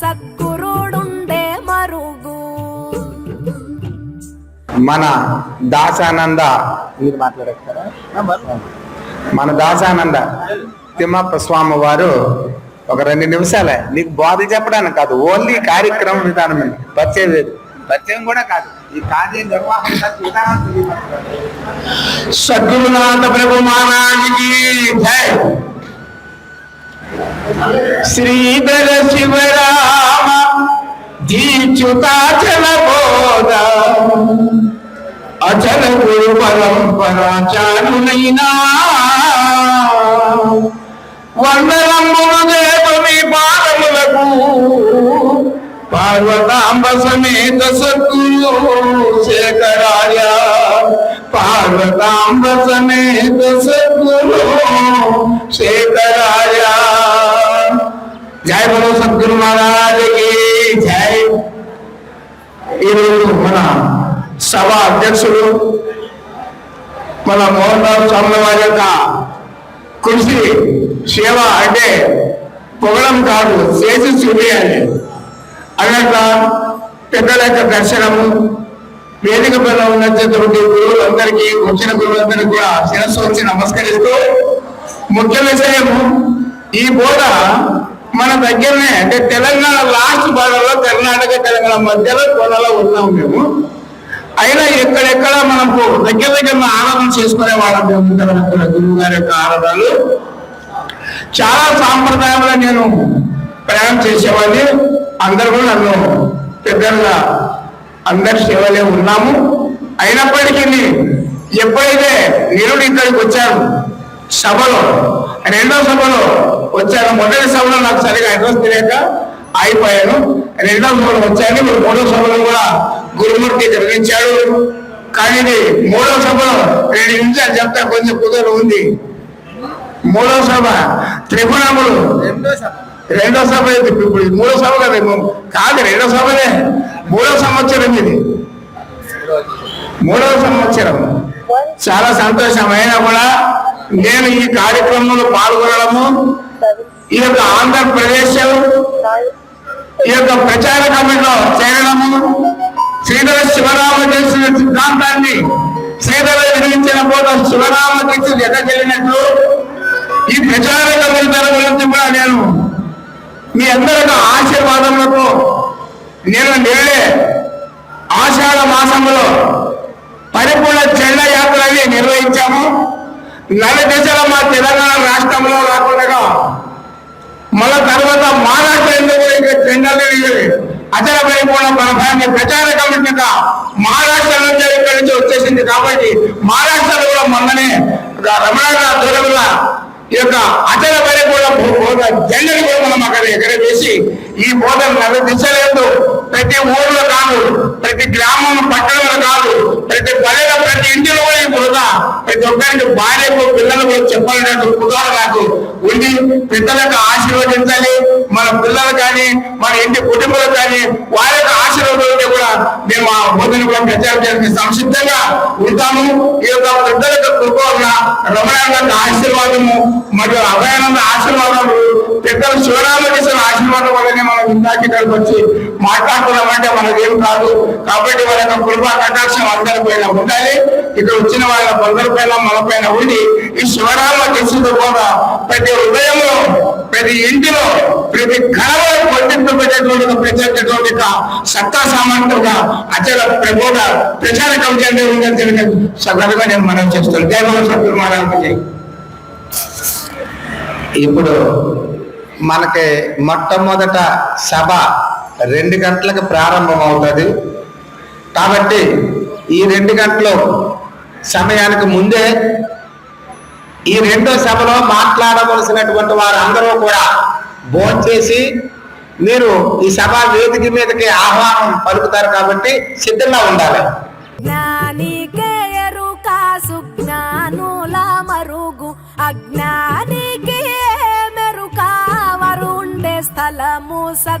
సద్గురుడుండే మరుగు. మన దాసానంద మీరు మాట్లాడతారా మన దాసానంద తిమ్మప్ప స్వామి వారు ఒక రెండు నిమిషాలే. నీకు బోధ చెప్పడానికి కాదు ఓన్లీ కార్యక్రమ విధానం. పరిచయం లేదు. పరిచయం కూడా కాదు. ఈ కార్య నిర్వహణ విధానం. సద్గురునాథ ప్రభు మహారాజుకి జై! శ్రీధర శివరామ దీక్షుతాచల బోధ అచల గురు పరంపరాచారునైనా వందనములు దేవమి పాదములకు పార్వతాంబ సమేత సద్గురు శేఖరాయ పార్వతాంబ సమేత సద్గురు శేఖరాయ జై బలో సద్గురు మహారాజకి జై ఈరోజు మన సభ అధ్యక్షుడు మన మోహన్ రావు స్వామి వారి యొక్క కృషి సేవ అంటే పొగడం కాదు చేసి చూపించాలి అన్నట్ల పెద్దల యొక్క దర్శనము వేదిక పైన ఉన్నటువంటి గురువులందరికీ వచ్చిన గురువులందరికీ కూడా శిరస్సు వచ్చి నమస్కరిస్తూ ముఖ్య విషయము ఈ బోధ మన దగ్గరనే అంటే తెలంగాణ లాస్ట్ భాగంలో కర్ణాటక తెలంగాణ మధ్యలో కొనలో ఉన్నాం మేము. అయినా ఎక్కడెక్కడ మనకు దగ్గర దగ్గర ఆరాధన చేసుకునే వాళ్ళం మేము ఉంటాం గురువు గారి యొక్క ఆరాధనలు. చాలా సాంప్రదాయంలో నేను ప్రయాణం చేసేవాడిని. అందరూ కూడా నన్ను పెద్దలుగా అందరి సేవలే ఉన్నాము. అయినప్పటికీ ఎప్పుడైతే నిరుడు ఇక్కడికి వచ్చాను సభలో రెండో సభలో వచ్చాను. మొదటి సభలో నాకు సరిగా అడ్రస్ తెలియక అయిపోయాను రెండో సభలో వచ్చాను. ఇప్పుడు మూడో సభలో కూడా గురుమూర్తి జరిగించాడు కానీ ఇది మూడో సభలో రెండు నిమిషాలు చెప్తా కొంచెం కుదర ఉంది. మూడో సభ త్రిగుణములు రెండో సభ. ఇప్పుడు మూడో సభ కదా కాదు రెండో సభనే. మూడో సంవత్సరం ఇది. మూడవ సంవత్సరం. చాలా సంతోషం. అయినా కూడా నేను ఈ కార్యక్రమంలో పాల్గొనడము ఈ యొక్క ఆంధ్రప్రదేశ్ ఈ యొక్క ప్రచార కమిటీలో చేరడము శ్రీధర శివరామకృష్ణ సిద్ధాంతాన్ని శ్రీధర నిర్మించిన పోత శివరామకృష్ణ ఎదగలిగినట్లు ఈ ప్రచార కమిటీ గురించి కూడా నేను మీ అందరి ఆశీర్వాదములకు నేను నేడే ఆషాఢ మాసంలో పరిపూర్ణ జెండ యాత్రని నిర్వహించాము. నల దశల మా తెలంగాణ రాష్ట్రంలో రాకుండా మళ్ళా తర్వాత మహారాష్ట్ర కూడా ఇంకా జెండాలు అచల పరిపూర్ణ పరభాన్ని ప్రచార కమిటీ మహారాష్ట్ర నుంచి ఇక్కడి నుంచి వచ్చేసింది కాబట్టి మహారాష్ట్రలో కూడా మొన్ననే రమణ దూరంలో ఈ యొక్క అచల పరిపూర్ణ బోధ జెండలు కూడా మనం అక్కడ ఎగరవేసి ఈ బోధన నల్ల దిశలేదు ప్రతి ఊరు కాదు ప్రతి గ్రామం పట్టణంలో కాదు ప్రతి పల్లెలో ప్రతి ఇంటిలో కూడా ఈ బోధ ప్రతి ఒక్కరికి భార్యకు పిల్లలకు చెప్పాలనే కుదాలు నాకు ఉండి పెద్దలకు ఆశీర్వదించాలి. మన పిల్లలు కానీ మన ఇంటి కుటుంబాలు కానీ వారి యొక్క ఆశీర్వాదాలు కూడా మేము ఆ బోధన కూడా ప్రచారం చేయడానికి సంసిద్ధంగా ఉంటాము. ఈ యొక్క పెద్దల యొక్క కృప వల్ల ఆశీర్వాదము మరియు అభయానంద ఆశీర్వాదము పెద్దలు శివరామకృష్ణ ఆశీర్వాదం ఇందాక ఇక్కడికి వచ్చి మాట్లాడుతున్నామంటే మనకేం కాదు. కాబట్టి వాళ్ళ యొక్క కృపా కటాక్షం అందరి పైన ఉండాలి. ఇక్కడ వచ్చిన వాళ్ళ కొందరి పైన మన పైన ఉండి ఈ శివరామ కృష్ణుడు కూడా ప్రతి హృదయంలో ప్రతి ఇంటిలో ప్రతి కళలో పొందింపబడేటువంటి ఒక ప్రత్యేకటువంటి సత్తా సామర్థ్యంగా అచల ప్రబోధ ప్రచార కవిత ఉందని తెలియదు సగలుగా నేను మనం చేస్తాను జయమల సత్తులు మహారాజు ఇప్పుడు మనకి మొట్టమొదట సభ రెండు గంటలకు ప్రారంభం అవుతుంది కాబట్టి ఈ రెండు గంటలు సమయానికి ముందే ఈ రెండో సభలో మాట్లాడవలసినటువంటి వారందరూ కూడా భోంచేసి మీరు ఈ సభా వేదిక మీదకి ఆహ్వానం పలుకుతారు కాబట్టి సిద్ధంగా ఉండాలి. అజ్ఞాని sa